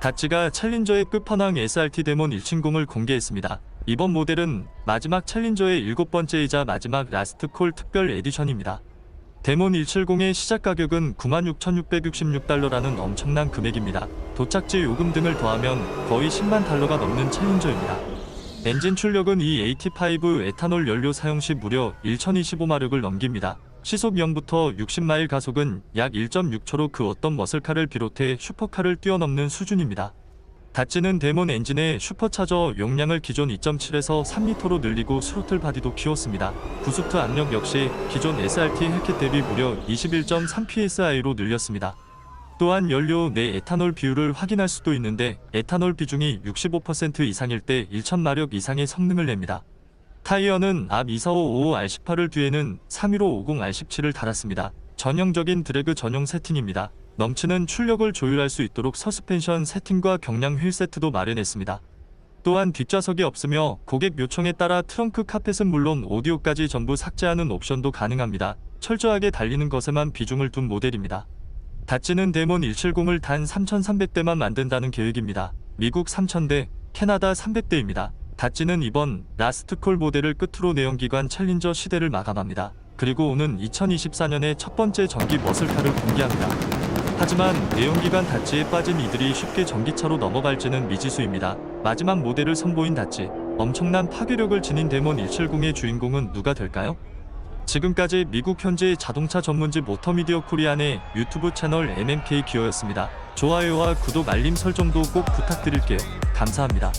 다찌가 챌린저의 끝판왕 SRT 데몬 170을 공개했습니다. 이번 모델은 마지막 챌린저의 일곱 번째이자 마지막 라스트 콜 특별 에디션입니다. 데몬 170의 시작 가격은 96,666달러라는 엄청난 금액입니다. 도착지 요금 등을 더하면 거의 10만 달러가 넘는 챌린저입니다. 엔진 출력은 이 AT5 에탄올 연료 사용 시 무려 1025마력을 넘깁니다. 시속 0부터 60마일 가속은 약 1.6초로 그 어떤 머슬카를 비롯해 슈퍼카를 뛰어넘는 수준입니다. 다찌는 데몬 엔진의 슈퍼차저 용량을 기존 2.7에서 3리터로 늘리고 스로틀 바디도 키웠습니다. 부스트 압력 역시 기존 SRT 헬켓 대비 무려 21.3psi로 늘렸습니다. 또한 연료 내 에탄올 비율을 확인할 수도 있는데 에탄올 비중이 65% 이상일 때 1000마력 이상의 성능을 냅니다. 타이어는 앞 24555R18을 뒤에는 31550R17을 달았습니다. 전형적인 드래그 전용 세팅입니다. 넘치는 출력을 조율할 수 있도록 서스펜션 세팅과 경량 휠 세트도 마련했습니다. 또한 뒷좌석이 없으며 고객 요청에 따라 트렁크 카펫은 물론 오디오까지 전부 삭제하는 옵션도 가능합니다. 철저하게 달리는 것에만 비중을 둔 모델입니다. 다찌는 데몬 170을 단 3,300대만 만든다는 계획입니다. 미국 3,000대, 캐나다 300대입니다. 다찌는 이번 라스트콜 모델을 끝으로 내연기관 챌린저 시대를 마감합니다. 그리고 오는 2024년에 첫 번째 전기 머슬카를 공개합니다. 하지만 내연기관 다찌에 빠진 이들이 쉽게 전기차로 넘어갈지는 미지수입니다. 마지막 모델을 선보인 다찌, 엄청난 파괴력을 지닌 데몬 170의 주인공은 누가 될까요? 지금까지 미국 현지 자동차 전문지 모터미디어 코리안의 유튜브 채널 MMK 기어였습니다. 좋아요와 구독 알림 설정도 꼭 부탁드릴게요. 감사합니다.